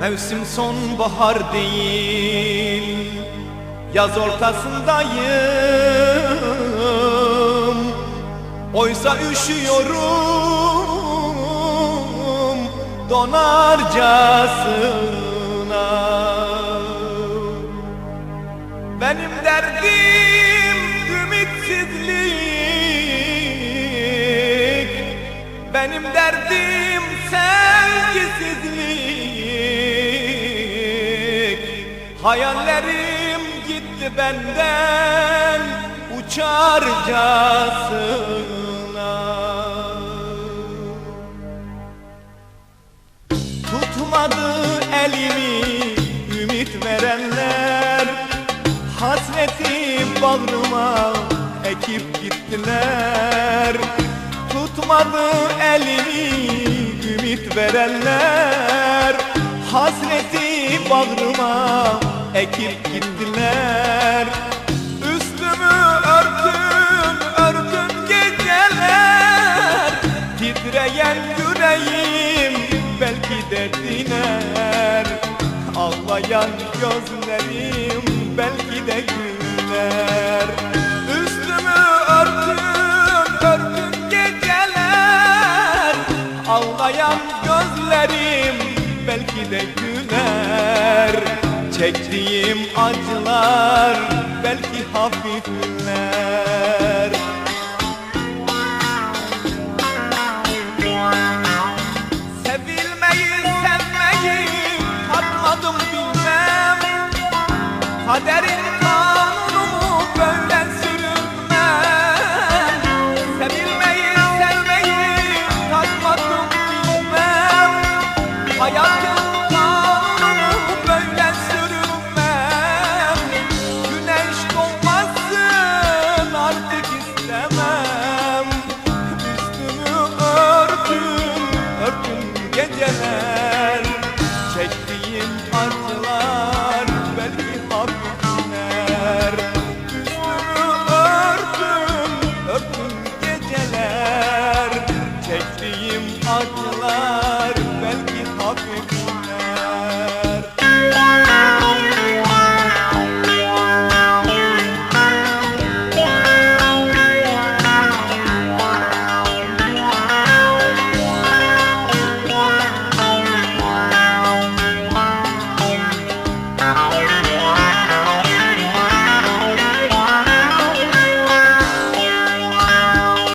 Mevsim sonbahar değil Yaz ortasındayım. Oysa üşüyorum Donarcasına. Benim derdim ümitsizlik Benim derdim sevgisizlik Hayallerim gitti benden uçarcasına Tutmadı elimi ümit verenler Hasreti bağrıma ekip gittiler. Tutmadı elimi ümit verenler Hasreti bağrıma ekip gittiler Üstümü örtün örtün geceler. Titreyen yüreğim belki de diner. Ağlayan gözlerim belki de güler. Üstümü örtün örtün geceler. Ağlayan gözlerim belki de güler Çektiğim acılar belki hafifler. Sevilmeyi sevmeyi tatmadım bilmem. Kaderin kanunu böyle sürünmem. Sevilmeyi sevmeyi tatmadım bilmem. Hayatım çıkardılar beni hapiner Üstümü örtüm öptüm geceler. Çektiğim acılar